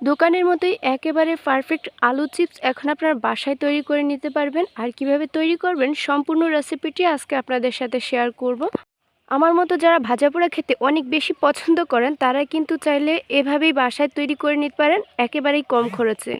দোকানের মতোই একেবারে পারফেক্ট আলু চিপস এখন আপনার বাসায় তৈরি করে নিতে পারবেন। আর কীভাবে তৈরি করবেন সম্পূর্ণ রেসিপিটি আজকে আপনাদের সাথে শেয়ার করব। আমার মতো যারা ভাজা পোড়া খেতে অনেক বেশি পছন্দ করেন তারা কিন্তু চাইলে এভাবেই বাসায় তৈরি করে নিতে পারেন, একেবারেই কম খরচে।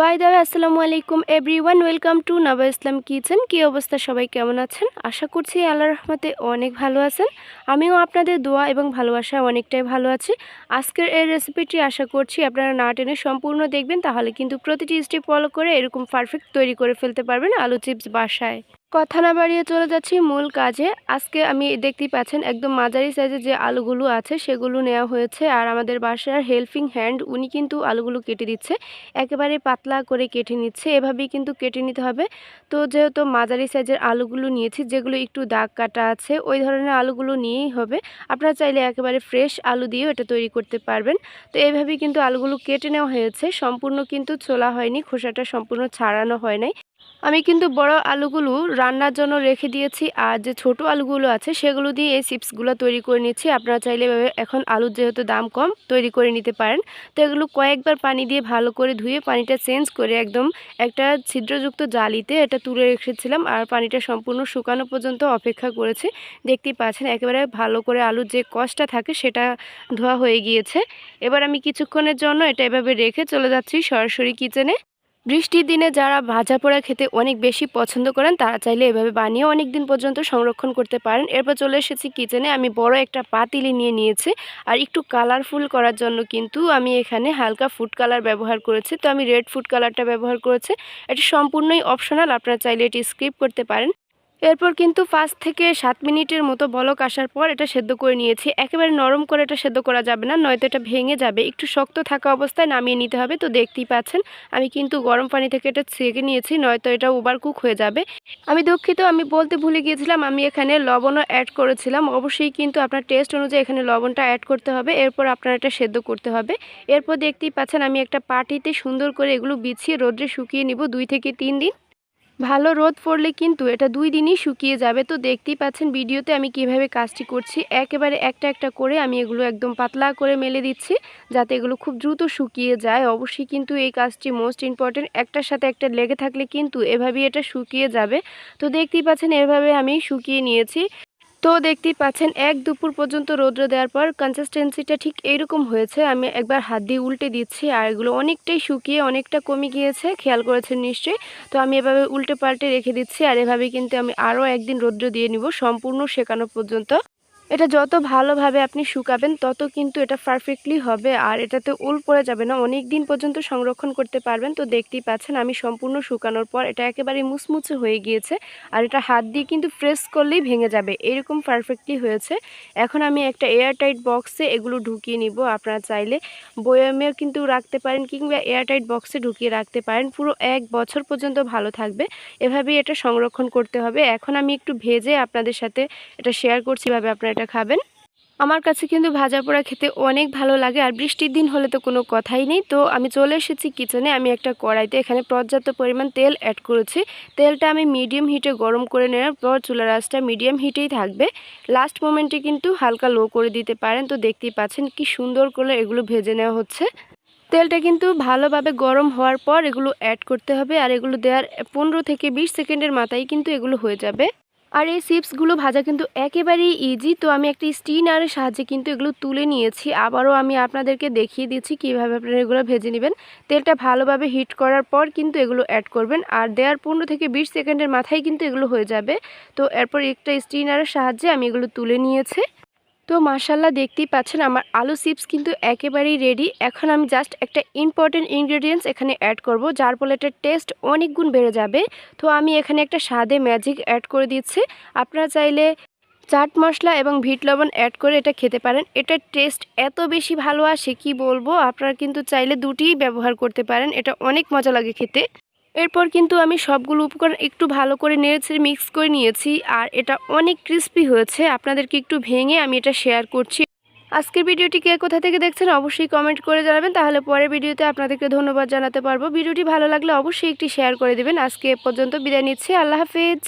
বাই দাবে আসসালামু আলাইকুম everyone welcome to Naba Islam kitchen কি অবস্থা? সবাই কেমন আছেন? আশা করছি আল্লাহ রহমতে অনেক ভালো আছেন। আমিও আপনাদের দোয়া এবং ভালোবাসা অনেকটাই ভালো আছি। আজকের এই রেসিপিটি আশা করছি আপনারা না টেনে সম্পূর্ণ দেখবেন। তাহলে কিন্তু প্রতিটি স্টেপ ফলো করে এরকম পারফেক্ট তৈরি করে ফেলতে পারবেন আলু চিপস বাসায়। কথা না বাড়িয়ে চলে যাচ্ছি মূল কাজে। আজকে আমি দেখতেই পাচ্ছেন একদম মাঝারি সাইজের যে আলুগুলো আছে, সেগুলো নেওয়া হয়েছে। আর আমাদের বাসার হেল্পিং হ্যান্ড উনি কিন্তু আলুগুলো কেটে দিচ্ছে। একেবারে পাতলা করে কেটে নিচ্ছে। এভাবেই কিন্তু কেটে নিতে হবে। তো যেহেতু মাঝারি সাইজের আলুগুলো নিয়েছি, যেগুলো একটু দাগ কাটা আছে, ওই ধরনের আলুগুলো নিয়েই হবে। আপনারা চাইলে একেবারে ফ্রেশ আলু দিয়েও এটা তৈরি করতে পারবেন। তো এইভাবেই কিন্তু আলুগুলো কেটে নেওয়া হয়েছে। সম্পূর্ণ কিন্তু ছোলা হয়নি, খোসাটা সম্পূর্ণ ছাড়ানো হয় নাই। আমি কিন্তু বড় আলুগুলো রান্নার জন্য রেখে দিয়েছি, আর যে ছোট আলুগুলো আছে সেগুলো দিয়ে এই চিপসগুলো তৈরি করে নিচ্ছি। আপনারা চাইলে এভাবে এখন আলুর যেহেতু দাম কম, তৈরি করে নিতে পারেন। তো এগুলো কয়েকবার পানি দিয়ে ভালো করে ধুয়ে পানিটা চেঞ্জ করে একদম একটা ছিদ্রযুক্ত জালিতে এটা তুলে রেখেছিলাম, আর পানিটা সম্পূর্ণ শুকানো পর্যন্ত অপেক্ষা করেছি। দেখতেই পাচ্ছেন একেবারে ভালো করে আলুর যে কষটা থাকে সেটা ধোয়া হয়ে গিয়েছে। এবার আমি কিছুক্ষণের জন্য এটা এভাবে রেখে চলে যাচ্ছি সরাসরি কিচেনে। বৃষ্টির দিনে যারা ভাজা পোড়া খেতে অনেক বেশি পছন্দ করেন, তারা চাইলে এভাবে বানিয়ে অনেক দিন পর্যন্ত সংরক্ষণ করতে পারেন। এরপর চলে এসেছি কিচেনে আমি বড় একটা পাতিলি নিয়ে নিয়েছি। আর একটু কালারফুল করার জন্য কিন্তু আমি এখানে হালকা ফুড কালার ব্যবহার করেছি। তো আমি রেড ফুড কালারটা ব্যবহার করেছি। এটি সম্পূর্ণই অপশনাল আপনারা চাইলে এটি স্কিপ করতে পারেন। এরপর কিন্তু পাঁচ থেকে সাত মিনিটের মতো বলক আসার পর এটা সেদ্ধ করে নিয়েছি। একেবারে নরম করে এটা সেদ্ধ করা যাবে না, নয়তো এটা ভেঙে যাবে। একটু শক্ত থাকা অবস্থায় নামিয়ে নিতে হবে। তো দেখতেই পাচ্ছেন, আমি কিন্তু গরম পানি থেকে এটা ছেঁকে নিয়েছি, নয়তো এটা ওভার কুক হয়ে যাবে। আমি দুঃখিত, আমি বলতে ভুলে গিয়েছিলাম, আমি এখানে লবণও অ্যাড করেছিলাম। অবশ্যই কিন্তু আপনার টেস্ট অনুযায়ী এখানে লবণটা অ্যাড করতে হবে। এরপর আপনার এটা সেদ্ধ করতে হবে। এরপর দেখতেই পাচ্ছেন, আমি একটা পাটিতে সুন্দর করে এগুলো বিছিয়ে রোদ্রে শুকিয়ে নিব দুই থেকে তিন দিন। ভালো রোদ পড়লে কিন্তু এটা দুই দিনই শুকিয়ে যাবে। তো দেখতেই পাচ্ছেন ভিডিওতে আমি কীভাবে কাজটি করছি। একেবারে একটা একটা করে আমি এগুলো একদম পাতলা করে মেলে দিচ্ছি, যাতে এগুলো খুব দ্রুত শুকিয়ে যায়। অবশ্যই কিন্তু এই কাজটি মোস্ট ইম্পর্টেন্ট একটার সাথে একটা লেগে থাকলে কিন্তু এভাবেই এটা শুকিয়ে যাবে। তো দেখতেই পাচ্ছেন এভাবে আমি শুকিয়ে নিয়েছি। তো দেখতেই পাচ্ছেন, এক দুপুর পর্যন্ত রৌদ্র দেওয়ার পর কনসিস্টেন্সিটা ঠিক এইরকম হয়েছে। আমি একবার হাত দিয়ে উল্টে দিচ্ছি আর এগুলো অনেকটাই শুকিয়ে অনেকটা কমে গিয়েছে, খেয়াল করেছেন নিশ্চয়ই। তো আমি এভাবে উল্টে পাল্টে রেখে দিচ্ছি আর এভাবে কিন্তু আমি আরও একদিন রৌদ্র দিয়ে নিব সম্পূর্ণ শেখানো পর্যন্ত। এটা যত ভালোভাবে আপনি শুকাবেন, তত কিন্তু এটা পারফেক্টলি হবে আর এটাতে উল পড়ে যাবে না। অনেক দিন পর্যন্ত সংরক্ষণ করতে পারবেন। তো দেখতেই পাচ্ছেন আমি সম্পূর্ণ শুকানোর পর এটা একেবারে মুচমুচে হয়ে গিয়েছে আর এটা হাত দিয়ে কিন্তু ফ্রেশ করলেই ভেঙে যাবে। এরকম পারফেক্টলি হয়েছে। এখন আমি একটা এয়ারটাইট বক্সে এগুলো ঢুকিয়ে নিব। আপনারা চাইলে বয়ামেও কিন্তু রাখতে পারেন কিংবা এয়ারটাইট বক্সে ঢুকিয়ে রাখতে পারেন। পুরো এক বছর পর্যন্ত ভালো থাকবে। এভাবেই এটা সংরক্ষণ করতে হবে। এখন আমি একটু ভেজে আপনাদের সাথে এটা শেয়ার করছি। ভাবে আপনারা এটা খাবেন। আমার কাছে কিন্তু ভাজা পোড়া খেতে অনেক ভালো লাগে, আর বৃষ্টির দিন হলে তো কোনো কথাই নেই। তো আমি চলে এসেছি কিচেনে আমি একটা কড়াইতে এখানে পর্যাপ্ত পরিমাণ তেল অ্যাড করেছি। তেলটা আমি মিডিয়াম হিটে গরম করে নেওয়ার পর চুলা আঁচটা মিডিয়াম হিটেই থাকবে। লাস্ট মোমেন্টে কিন্তু হালকা লো করে দিতে পারেন। তো দেখতেই পাচ্ছেন কি সুন্দর করে এগুলো ভেজে নেওয়া হচ্ছে। তেলটা কিন্তু ভালোভাবে গরম হওয়ার পর এগুলো অ্যাড করতে হবে, আর এগুলো দেওয়ার পনেরো থেকে বিশ সেকেন্ডের মাথায় কিন্তু এগুলো হয়ে যাবে। আর এই চিপসগুলো ভাজা কিন্তু একেবারেই ইজি তো আমি একটি স্টিনারের সাহায্যে কিন্তু এগুলো তুলে নিয়েছি। আবারও আমি আপনাদেরকে দেখিয়ে দিচ্ছি কীভাবে আপনারা এগুলো ভেজে নেবেন। তেলটা ভালোভাবে হিট করার পর কিন্তু এগুলো অ্যাড করবেন। আর দেওয়ার পনেরো থেকে বিশ সেকেন্ডের মাথায় কিন্তু এগুলো হয়ে যাবে। তো এরপর একটা স্টিনারের সাহায্যে আমি এগুলো তুলে নিয়েছি। তো মাসাল্লাহ দেখতেই পাচ্ছেন আমার আলু চিপস কিন্তু একেবারেই রেডি এখন আমি জাস্ট একটা ইম্পর্টেন্ট ইনগ্রেডিয়েন্টস এখানে অ্যাড করব, যার ফলে এটার টেস্ট অনেক গুণ বেড়ে যাবে। তো আমি এখানে একটা স্বাদে ম্যাজিক অ্যাড করে দিচ্ছি। আপনারা চাইলে চাট মশলা এবং ভিট লবণ অ্যাড করে এটা খেতে পারেন। এটার টেস্ট এত বেশি ভালো আসে, কি বলব? আপনারা কিন্তু চাইলে দুটিই ব্যবহার করতে পারেন। এটা অনেক মজা লাগে খেতে। এরপর কিন্তু আমি সবগুলো উপকরণ একটু ভালো করে নেড়েছে মিক্স করে নিয়েছি, আর এটা অনেক ক্রিস্পি হয়েছে। আপনাদেরকে একটু ভেঙে আমি এটা শেয়ার করছি। আজকের ভিডিওটি কে কোথা থেকে দেখছেন অবশ্যই কমেন্ট করে জানাবেন। তাহলে পরের ভিডিওতে আপনাদেরকে ধন্যবাদ জানাতে পারব। ভিডিওটি ভালো লাগলে অবশ্যই একটি শেয়ার করে দেবেন। আজকে এ পর্যন্ত বিদায় নিচ্ছি। আল্লাহ হাফিজ।